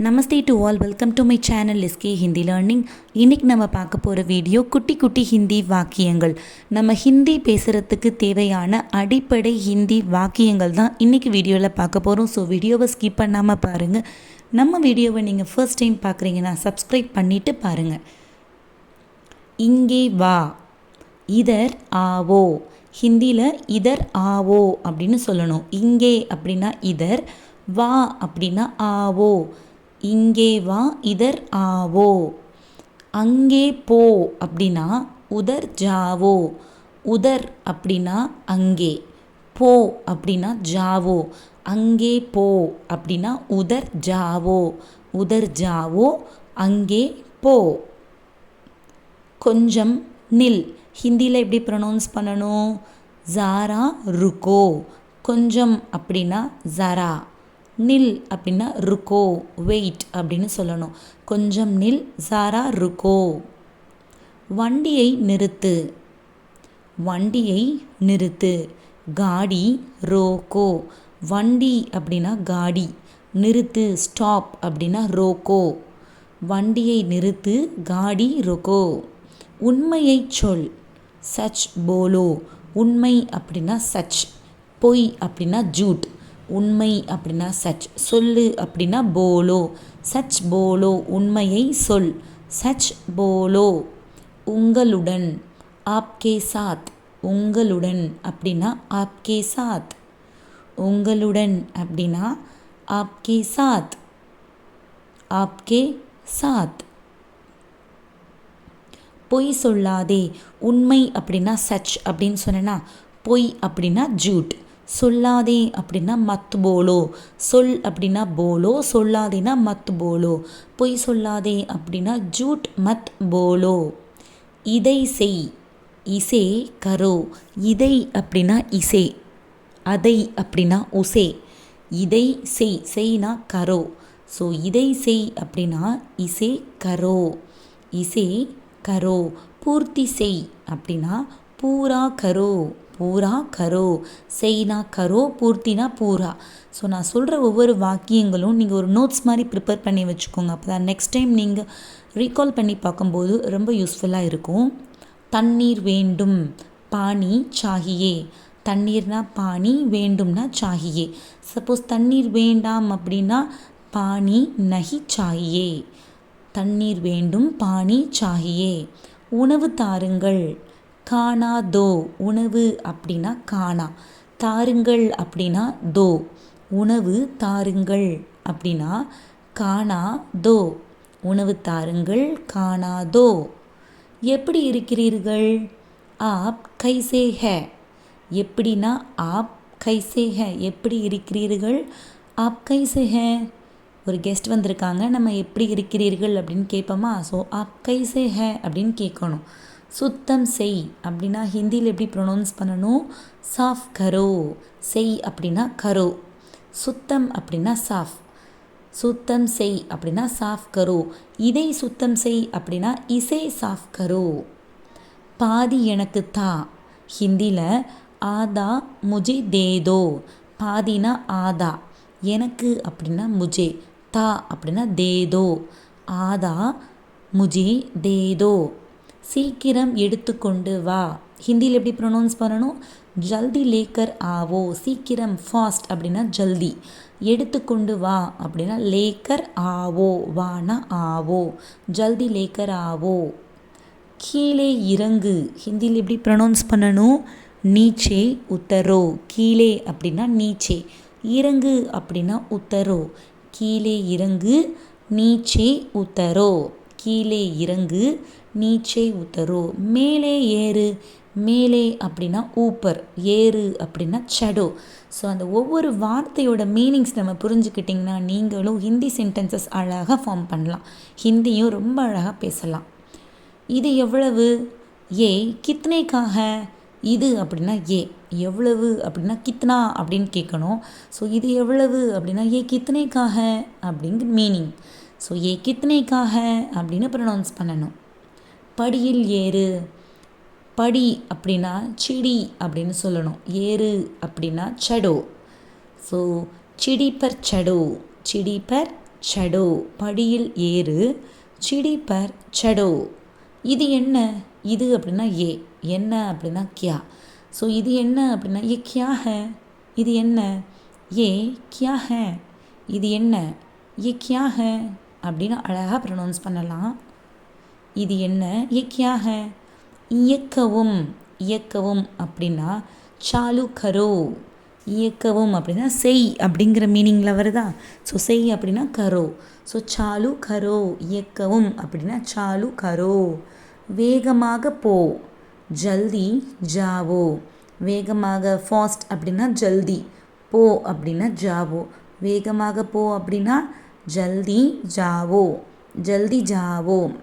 Namaste to all welcome to my channel SK Hindi learning இன்றைக்கி நம்ம பார்க்க போகிற வீடியோ குட்டி குட்டி ஹிந்தி வாக்கியங்கள். நம்ம ஹிந்தி பேசுகிறதுக்கு தேவையான அடிப்படை ஹிந்தி வாக்கியங்கள் தான் இன்றைக்கி வீடியோவில் பார்க்க போகிறோம் ஸோ வீடியோவை ஸ்கிப் பண்ணாமல் பாருங்கள் நம்ம வீடியோவை நீங்கள் ஃபர்ஸ்ட் டைம் பார்க்குறீங்கன்னா சப்ஸ்கிரைப் பண்ணிவிட்டு பாருங்கள் இங்கே வா. இதர் ஆவோ ஹிந்தியில் இதர் ஆவோ அப்படின்னு சொல்லணும். இங்கே அப்படின்னா இதர் வா அப்படின்னா ஆவோ இங்கே வா இதர் ஆவோ. அங்கே போ அப்படின்னா உதர் ஜாவோ. உதர் அப்படின்னா அங்கே. போ அப்படின்னா ஜாவோ. அங்கே போ அப்படின்னா உதர் ஜாவோ. உதர் ஜாவோ அங்கே போ. கொஞ்சம் நில். ஹிந்தியில் எப்படி ப்ரொனவுன்ஸ் பண்ணணும்? ஜாரா ருக்கோ கொஞ்சம் அப்படின்னா ஜரா. நில் அப்படின்னா ருக்கோ வெயிட் அப்படின்னு சொல்லணும். கொஞ்சம் நில் சாரா ருக்கோ. வண்டியை நிறுத்து. வண்டியை நிறுத்து. காடி ரோக்கோ. வண்டி அப்படின்னா காடி. நிறுத்து ஸ்டாப் அப்படின்னா ரோக்கோ. வண்டியை நிறுத்து காடி ரோக்கோ. உண்மையை சொல். சச் போலோ. உண்மை அப்படின்னா சச். பொய் அப்படின்னா ஜூட். உண்மை அப்படின்னா சச். சொல்லு அப்படின்னா போலோ. சச் போலோ உண்மையை சொல். சச் போலோ உங்களுடன். ஆப்கே சாத் உங்களுடன் அப்படின்னா ஆப்கே சாத். உங்களுடன் அப்படின்னா ஆப்கே சாத். ஆப்கே சாத். பொய் சொல்லாதே. உண்மை அப்படின்னா சச் அப்படின்னு சொன்னேன்னா பொய் அப்படின்னா ஜூட். சொல்லாதே அப்படின்னா மத் போலோ சொல் அப்படின்னா போலோ சொல்லாதேனா மத் போலோ பொய் சொல்லாதே அப்படின்னா ஜூட் மத் போலோ. இதை செய் இசே கரோ. இதை அப்படின்னா இசே அதை அப்படின்னா உசே. இதை செய் செய்னா கரோ. ஸோ இதை செய் அப்படின்னா இசே கரோ. இசே கரோ. பூர்த்தி செய் அப்படின்னா பூரா கரோ. பூரா கரோ. செய்னா கரோ பூர்த்தினா பூரா. ஸோ நான் சொல்கிற ஒவ்வொரு வாக்கியங்களும் நீங்கள் ஒரு நோட்ஸ் மாதிரி ப்ரிப்பேர் பண்ணி வச்சுக்கோங்க. அப்போ தான் நெக்ஸ்ட் டைம் நீங்கள் ரீகால் பண்ணி பார்க்கும்போது ரொம்ப யூஸ்ஃபுல்லாக இருக்கும். தண்ணீர் வேண்டும் பானி சாகியே. தண்ணீர்னா பானி வேண்டும்னா சாகியே. சப்போஸ் தண்ணீர் வேண்டாம் அப்படின்னா பானி நகி சாகியே. தண்ணீர் வேண்டும் பானி சாகியே. உணவு தாருங்கள். காணா தோ உணவு அப்படின்னா காணா. தாருங்கள் அப்படின்னா தோ. உணவு தாருங்கள் அப்படின்னா காணா தோ உணவு தாருங்கள் காணா தோ எப்படி இருக்கிறீர்கள்? ஆப் கைசே ஹே எப்படின்னா ஆப் கைசே ஹே எப்படி இருக்கிறீர்கள்? ஆப் கைசே ஹே ஒரு கெஸ்ட் வந்திருக்காங்க. நம்ம எப்படி இருக்கிறீர்கள் அப்படின்னு கேட்போமா? ஸோ ஆப் கைசே ஹே அப்படின்னு கேட்கணும். சுத்தம் செய் அப்படின்னா ஹிந்தியில் எப்படி ப்ரொனவுன்ஸ் பண்ணணும்? சாஃப் கரோ. செய் அப்படின்னா கரோ. சுத்தம் அப்படின்னா சாஃப். சுத்தம் செய் அப்படின்னா சாஃப் கரோ. இதை சுத்தம் செய் அப்படின்னா இசை சாஃப் கரோ. பாதி எனக்கு தா. ஹிந்தியில் ஆதா முஜே தேதோ. பாதினா ஆதா. எனக்கு அப்படின்னா முஜே. தா அப்படின்னா தேதோ. ஆதா முஜே தேதோ. சீக்கிரம் எடுத்துக்கொண்டு வா. ஹிந்தியில் எப்படி ப்ரொனவுன்ஸ் பண்ணணும்? ஜல்தி லேக்கர் ஆவோ. சீக்கிரம் ஃபாஸ்ட் அப்படின்னா ஜல்தி. எடுத்துக்கொண்டு வா அப்படின்னா லேக்கர் ஆவோ. வானா ஆவோ. ஜல்தி லேக்கர் ஆவோ. கீழே இறங்கு. ஹிந்தியில் எப்படி ப்ரொனவுன்ஸ் பண்ணணும்? நீச்சே உத்தரோ. கீழே அப்படின்னா நீச்சே. இறங்கு அப்படின்னா உத்தரோ. கீழே இறங்கு. நீச்சே உத்தரோ. கீழே இறங்கு நீச்சே உத்தரோ மேலே ஏறு மேலே அப்படின்னா ஊப்பர் ஏறு அப்படின்னா சடோ ஸோ அந்த ஒவ்வொரு வார்த்தையோட மீனிங்ஸ் நம்ம புரிஞ்சுக்கிட்டிங்கன்னா நீங்களும் ஹிந்தி சென்டென்சஸ் அழகாக ஃபார்ம் பண்ணலாம். ஹிந்தியும் ரொம்ப அழகாக பேசலாம். இது எவ்வளவு? ஏ கித்னேக்காக இது அப்படின்னா ஏ. எவ்வளவு அப்படின்னா கித்னா அப்படின்னு கேட்கணும். ஸோ இது எவ்வளவு அப்படின்னா ஏ கித்னேக்காக அப்படிங்கிற மீனிங் ஸோ ஏ கித்னைக்காக அப்படின்னு ப்ரொனவுன்ஸ் பண்ணணும். படியில் ஏறு படி அப்படின்னா சிடி அப்படின்னு சொல்லணும். ஏறு அப்படின்னா சடோ. ஸோ சிடி பர் சடோ சிடி பர் சடோ. படியில் ஏறு சிடி பர் சடோ. இது என்ன? இது அப்படின்னா ஏ. என்ன அப்படின்னா கியா. ஸோ இது என்ன அப்படின்னா ஏ கியா ஹே இது என்ன? ஏ கியா ஹே இது என்ன? ஏ கியா ஹே அப்படின்னு அழகாக ப்ரொனவுன்ஸ் பண்ணலாம். இது என்ன? இயக்கியாக இயக்கவும். இயக்கவும் அப்படின்னா சாலு கரோ இயக்கவும் அப்படின்னா செய் அப்படிங்கிற மீனிங்கில் வருதா? ஸோ செய் அப்படின்னா கரோ. ஸோ சாலு கரோ இயக்கவும் அப்படின்னா சாலு கரோ வேகமாக போ. ஜல்தி ஜாவோ. வேகமாக ஃபாஸ்ட் அப்படின்னா ஜல்தி. போ அப்படின்னா ஜாவோ. வேகமாக போ அப்படின்னா ஜல்தி ஜாவோ ஜல்தி ஜாவோ.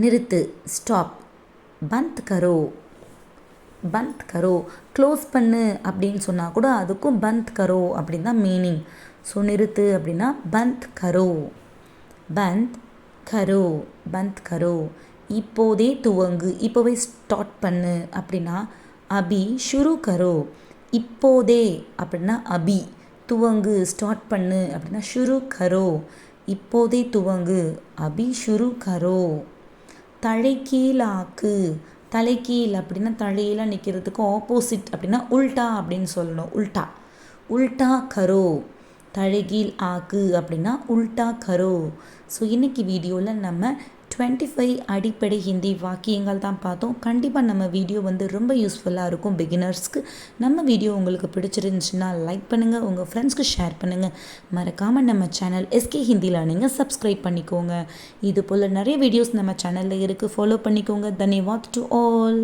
நிறுத்து ஸ்டாப். பந்த் கரோ. பந்த் கரோ. க்ளோஸ் பண்ணு அப்படின்னு சொன்னால் கூட அதுக்கும் பந்த் கரோ அப்படின்னு தான் மீனிங். ஸோ நிறுத்து அப்படின்னா பந்த் கரோ. பந்த் கரோ. பந்த் கரோ. இப்போதே துவங்கு. இப்போவே ஸ்டார்ட் பண்ணு அப்படின்னா அபி ஷுரு கரோ. இப்போதே அப்படின்னா அபி. துவங்கு ஸ்டார்ட் பண்ணு அப்படின்னா ஷுரு கரோ இப்போதே துவங்கு அபி ஷுரு கரோ. தலைகீழாக்கு தலைகீழ் அப்படின்னா தலையில் நிற்கிறதுக்கு ஆப்போசிட் அப்படின்னா உல்டா அப்படின்னு சொல்லணும் உல்டா. உல்டா கரோ தலைகீழ் ஆக்கு அப்படின்னா உல்டா கரோ. ஸோ இன்றைக்கி வீடியோவில் நம்ம டுவெண்ட்டி ஃபைவ் அடிப்படை ஹிந்தி வாக்கியங்கள் தான் பார்த்தோம். கண்டிப்பாக நம்ம வீடியோ வந்து ரொம்ப யூஸ்ஃபுல்லாக இருக்கும் பிகினர்ஸ்க்கு நம்ம வீடியோ உங்களுக்கு பிடிச்சிருந்துச்சுன்னா லைக் பண்ணுங்கள் உங்கள் ஃப்ரெண்ட்ஸ்க்கு ஷேர் பண்ணுங்கள் மறக்காமல் நம்ம சேனல் எஸ்கே ஹிந்தியில் நீங்கள் சப்ஸ்கிரைப் பண்ணிக்கோங்க. இது போல் நிறைய வீடியோஸ் நம்ம சேனலில் இருக்குது ஃபாலோ பண்ணிக்கோங்க. தன்யவாத் டு ஆல்